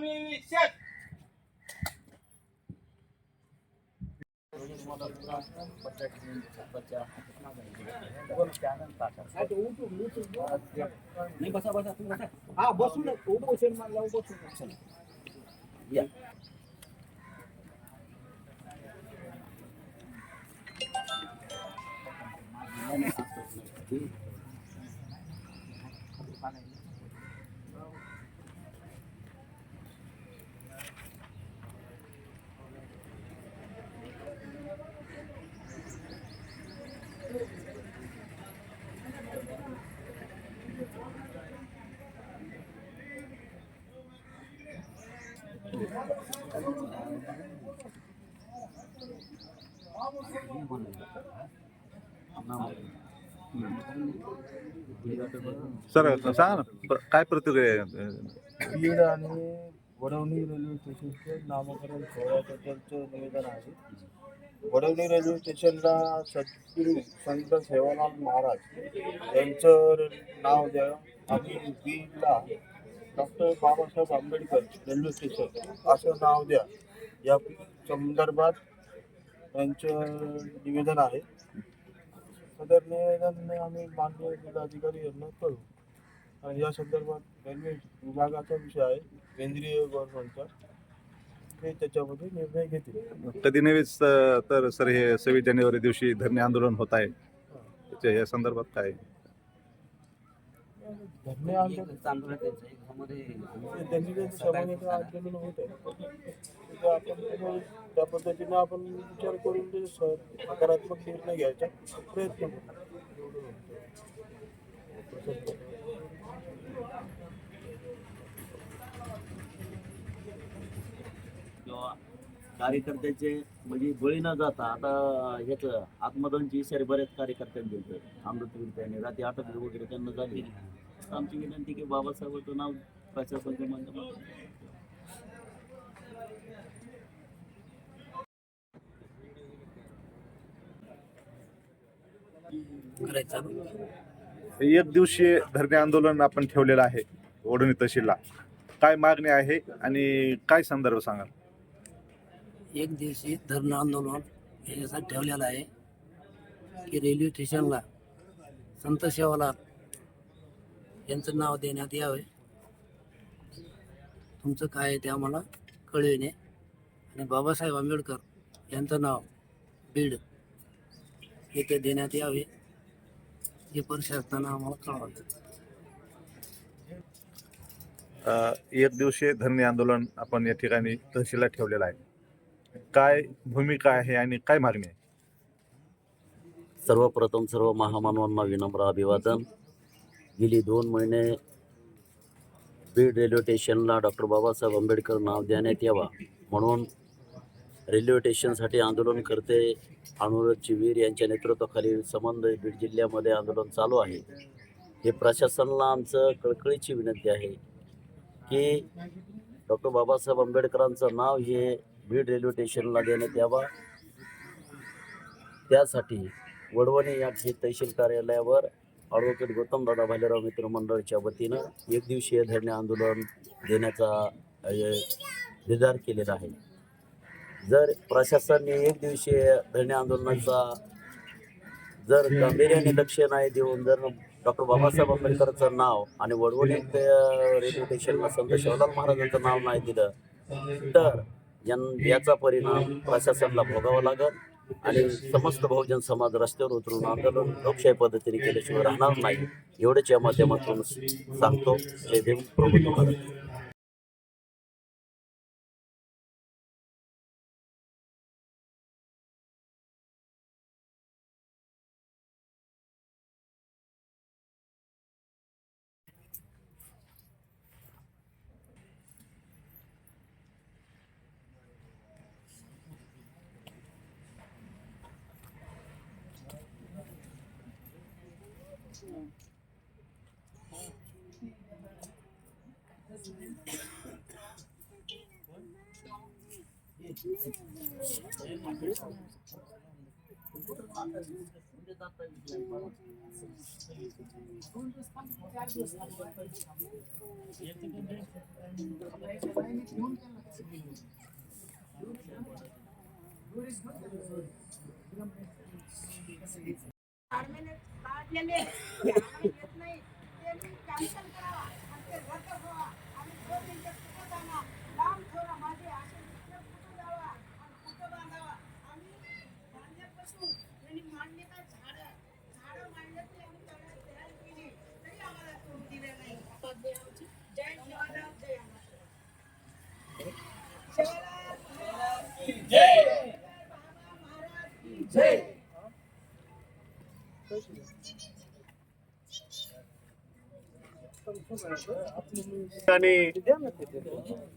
सलामी सेट नाही बसा बसा तुम्ही बसा हा बसून उपोषण मानला उपोषण या. सर सांगा ना प्र- काय प्रतिक्रिया बीड आणि वडवणी रेल्वे स्टेशनचे नामकरण सोहळ्याबद्दलचं निवेदन आहे. वडवणी रेल्वे स्टेशनला सद्गुरू संत सेवालाल महाराज यांचं नाव द्या. आणि बीडला doctor Babasaheb Ambedkar railway station असं नाव द्या. या संदर्भात त्यांचं निवेदन आहे. सदर निवेदन आम्ही मान्य जिल्हाधिकारी यांना करू. आणि या संदर्भात रेल्वे विभागाचा विषय आहे केंद्रीय गव्हर्नमेंटचा. ते त्याच्यामध्ये निर्णय घेतील. कधी नव्हेच तर सर हे सव्वीस जानेवारी दिवशी धरणे आंदोलन होत आहे. त्याच्या या संदर्भात काय आंदोलन त्यांचं आंदोलन होत आहे आपण त्या पद्धतीने आपण विचार करून ते सकारात्मक निर्णय घ्यायचा प्रयत्न किंवा कार्यकर्त्याचे म्हणजे बळी न जाता आता ह्याच आत्मदहनची इशारे बऱ्याच कार्यकर्त्यांनी दिले अमृतवीर त्यांनी रात्री आठ वगैरे त्यांना झाली. आमची विनंती की बाबासाहेबांचं नाव माध्यमातून करायचं एक दिवसीय धरणे आंदोलन आपण ठेवलेलं आहे ओढणी तहसीलला. काय मागणी आहे आणि काय संदर्भ सांगा एक दिवशी धरणं आंदोलन याच्यासाठी ठेवलेलं आहे की रेल्वे स्टेशनला संत सेवालाल यांचं नाव देण्यात यावे. तुमचं काय आहे ते आम्हाला कळविणे आणि बाबासाहेब आंबेडकर यांचं नाव बीड येथे देण्यात यावे हे प्रशासनानं आम्हाला कळवावे एक दिवसीय धरणे आंदोलन आपण या ठिकाणी तहसीलला ठेवलेलं आहे. काय भूमिका आहे आणि काय मागणी आहे? सर्वप्रथम सर्व महामानवांना विनम्र अभिवादन. गेली दोन महिने बीड रेल्वे स्टेशनला डॉक्टर बाबासाहेब आंबेडकर नाव देण्यात यावा म्हणून रेल्वे स्टेशनसाठी आंदोलन करते अनुरोध चिवीर यांच्या नेतृत्वाखाली संबंध बीड जिल्ह्यामध्ये आंदोलन चालू आहे. हे प्रशासनाला आमचं कळकळीची विनंती आहे की डॉक्टर बाबासाहेब आंबेडकरांचं नाव हे बीड रेल्वे स्टेशनला देण्यात यावा. त्यासाठी वडवणी या तहसील कार्यालयावर ॲडव्होकेट गौतम दादा भालेराव मित्र मंडळाच्या वतीनं एक दिवसीय धरणे आंदोलन देण्याचा निर्धार केलेला आहे. जर प्रशासनाने एक दिवसीय धरणे आंदोलनाचा जर गांभीर्याने लक्ष नाही देऊन जर डॉक्टर बाबासाहेब आंबेडकरचं नाव आणि वडवणीत ते, रेल्वे स्टेशनला संत शिवलाल महाराजांचं नाव नाही दिलं तर याचा परिणाम प्रशासनाला भोगावा लागेल. आणि समस्त बहुजन समाज रस्त्यावर उतरून आंदोलन लोकशाही पद्धतीने केल्याशिवाय राहणार नाही. एवढेच या माध्यमातून सांगतो. जय भीम. प्रबुद्ध Good is. आम्हाला येत नाही ते मी कॅन्सल करावा आणि ते रद्द व्हावा आणि दोन मिनिटं कुठं जाणार लांब ठेवा माझे असे मित्र कुठं जावा आणि कुठं बांधावा आम्ही बांधल्यापासून त्यांनी मांडले का झाडं झाडं मांडले तरी आम्ही तयार तयार केली तरी आम्हाला तोड दिले नाही जय शिवराम जय महाराज शिवराम जय बाबा महाराज की जय आणि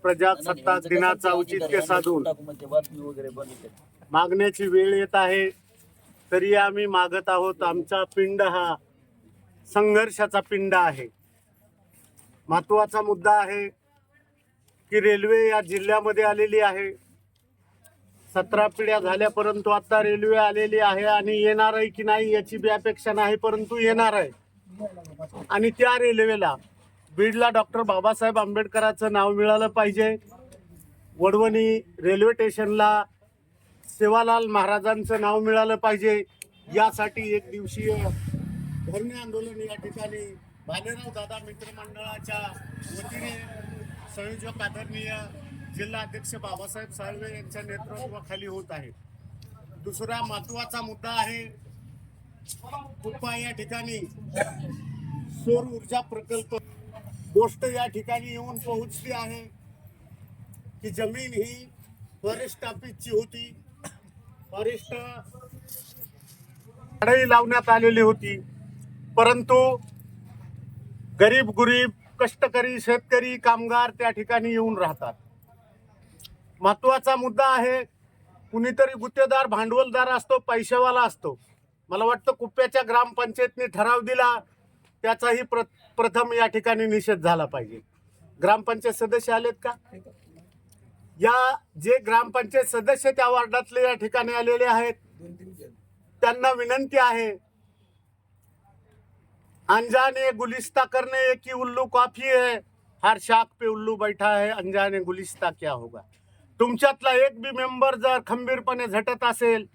प्रजासत्ताक दिनाचा औचित्य साधून मागण्याची वेळ येत आहे. तरी आम्ही मागत आहोत. आमचा पिंड हा संघर्षाचा पिंड आहे. महत्त्वाचा मुद्दा आहे की रेल्वे या जिल्ह्यामध्ये आलेली आहे. सतरा पिढ्या झाल्या परंतु आता रेल्वे आलेली आहे आणि येणार आहे की नाही याची बी अपेक्षा नाही परंतु येणार आहे. आणि त्या रेल्वेला बीडला डॉक्टर बाबासाहेब आंबेडकरांचं नाव मिळालं पाहिजे. वडवणी रेल्वे स्टेशनला सेवालाल महाराजांचं नाव मिळालं पाहिजे. यासाठी एक दिवसीय धरणे आंदोलन या ठिकाणी भालेराव दादा मित्रमंडळाच्या वतीने संयोजक आदरणीय जिल्हा अध्यक्ष बाबासाहेब साळवे यांच्या नेतृत्वाखाली होत आहे. दुसरा महत्त्वाचा मुद्दा आहे कुप्पा या ठिकाणी सौर ऊर्जा प्रकल्प गोष्ट या ठिकाणी येऊन पोहोचली आहे की जमीन ही फॉरेस्ट ऑफिसची होती. फॉरेस्ट झाडही लावण्यात आलेली होती. परंतु गरीब गुरीब कष्टकरी शेतकरी कामगार त्या ठिकाणी येऊन राहतात. महत्त्वाचा मुद्दा आहे. कुणीतरी गुत्तेदार भांडवलदार असतो पैशावाला असतो. मला वाटतं कुप्प्याच्या ग्रामपंचायतने ठराव दिला त्याचाही प्र प्रथम या ठिकाणी निषेध झाला पाहिजे. ग्रामपंचायत सदस्य आलेत का? या जे ग्रामपंचायत सदस्य त्या वार्डातले या ठिकाणी आलेले आहेत त्यांना विनंती आहे अनजाने गुलिस्ता करने की उल्लू काफी है हर शाख पे उल्लू बैठा है अनजाने गुलिस्ता क्या होगा. तुमच्यातला एक बी मेंबर जर खंबीरपणे झटत असेल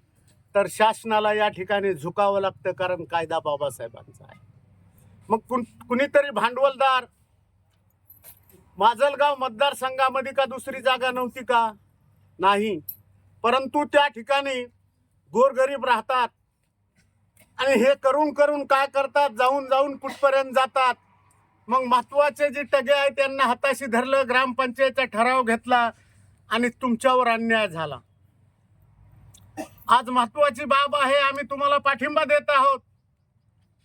तर शासनाला या ठिकाणी झुकावं लागतं कारण कायदा बाबासाहेबांचा आहे. मग कुण कुणीतरी भांडवलदार माजलगाव मतदारसंघामध्ये का दुसरी जागा नव्हती का? नाही. परंतु त्या ठिकाणी गोरगरीब राहतात. आणि हे करून करून काय करतात? जाऊन जाऊन कुठपर्यंत जातात? मग महत्त्वाचे जे टगे आहेत त्यांना हाताशी धरलं ग्रामपंचायतचा ठराव घेतला आणि तुमच्यावर अन्याय झाला. आज महत्वाची बाब आहे आम्ही तुम्हाला पाठिंबा देत आहोत.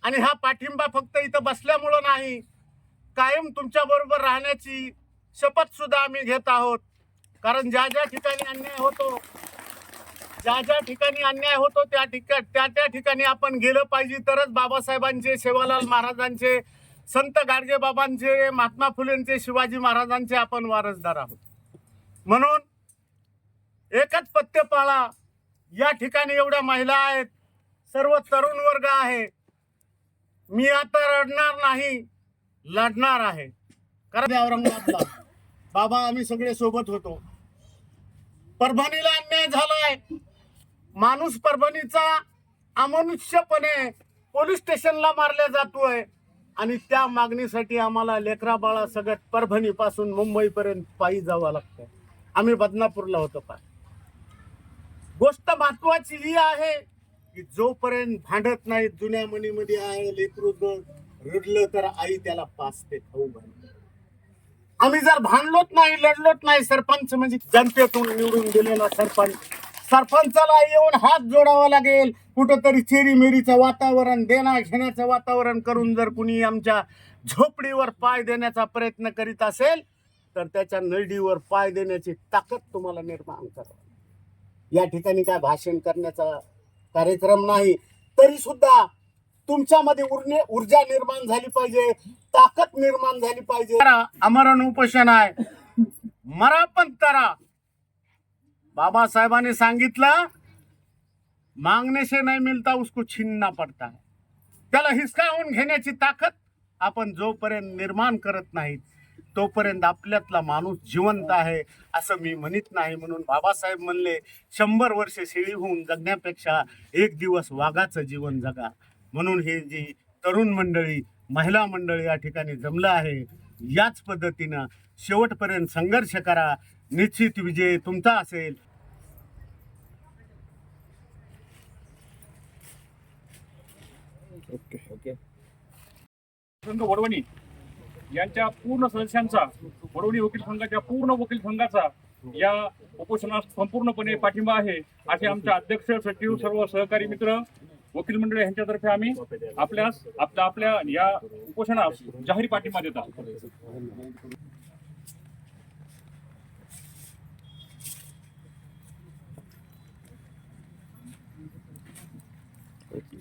आणि हा पाठिंबा फक्त इथं बसल्यामुळं नाही कायम तुमच्या बरोबर राहण्याची शपथ सुद्धा आम्ही घेत आहोत. कारण ज्या ज्या ठिकाणी अन्याय होतो ज्या ज्या ठिकाणी अन्याय होतो त्या ठिकाण त्या त्या ठिकाणी आपण गेलं पाहिजे. तरच बाबासाहेबांचे सेवालाल महाराजांचे संत गाडगेबाबांचे महात्मा फुलेंचे शिवाजी महाराजांचे आपण वारसदार आहोत. म्हणून एकच पत्ते पाळा या ठिकाणी एवढ्या महिला आहेत. सर्व तरुण वर्ग आहे. मी आता रडणार नाही लढणार आहे. कारण औरंगाबादला बाबा आम्ही सगळे सोबत होतो. परभणीला अन्याय झालाय. माणूस परभणीचा अमनुष्यपणे पोलीस स्टेशनला मारल्या जातोय. आणि त्या मागणीसाठी आम्हाला लेकरा बाळा सगळ्यात परभणीपासून मुंबईपर्यंत पायी जावं लागतं आम्ही बदनापूरला होतो पाय गोष्ट महत्वाची ही आहे की जोपर्यंत भांडत नाही जुन्या मनीमध्ये आहे लेकरू रडलं तर आई त्याला पाच ते खाऊ घालते आम्ही जर भांडलोच नाही लढलोच नाही सरपंच म्हणजे जनतेतून निवडून गेलेला सरपंच. सरपंचाला येऊन हात जोडावा लागेल. कुठंतरी चेरी मेरीचं वातावरण देण्या घेण्याचं वातावरण करून जर कुणी आमच्या झोपडीवर पाय देण्याचा प्रयत्न करीत असेल तर त्याच्या नळडीवर पाय देण्याची ताकद तुम्हाला निर्माण करा. या ठिकाणी काय भाषण करण्याचा कार्यक्रम नाही तरी सुद्धा तुमच्यामध्ये उर्ने ऊर्जा निर्माण झाली पाहिजे ताकद निर्माण झाली पाहिजे. अमरण उपोषण आहे. मरा पण तरा बाबासाहेबांनी सांगितलं मागणे से नाही मिलता उसको छिन्ना पड़ता त्याला हिसकावून घेण्याची ताकद आपण जोपर्यंत निर्माण करत नाहीत तोपर्यंत आपल्यातला माणूस जिवंत आहे असं मी म्हणत नाही. म्हणून बाबासाहेब म्हणले शंभर वर्ष शेळी होऊन जगण्यापेक्षा एक दिवस वाघाचं जीवन जगा. म्हणून हे जी तरुण मंडळी महिला मंडळी या ठिकाणी जमलं आहे याच पद्धतीनं शेवटपर्यंत संघर्ष करा. निश्चित विजय तुमचा असेल. संघ वडवणी. यांच्या पूर्ण सदस्यांचा बडोली वकील संघाच्या पूर्ण वकील संघाचा या उपोषणास संपूर्णपणे पाठिंबा आहे असे आमच्या अध्यक्ष सचिव सर्व सहकारी मित्र वकील मंडळ यांच्यातर्फे आम्ही आपल्यास आपल्या आपल्या या उपोषणास जाहीर पाठिंबा देत आहोत. ओके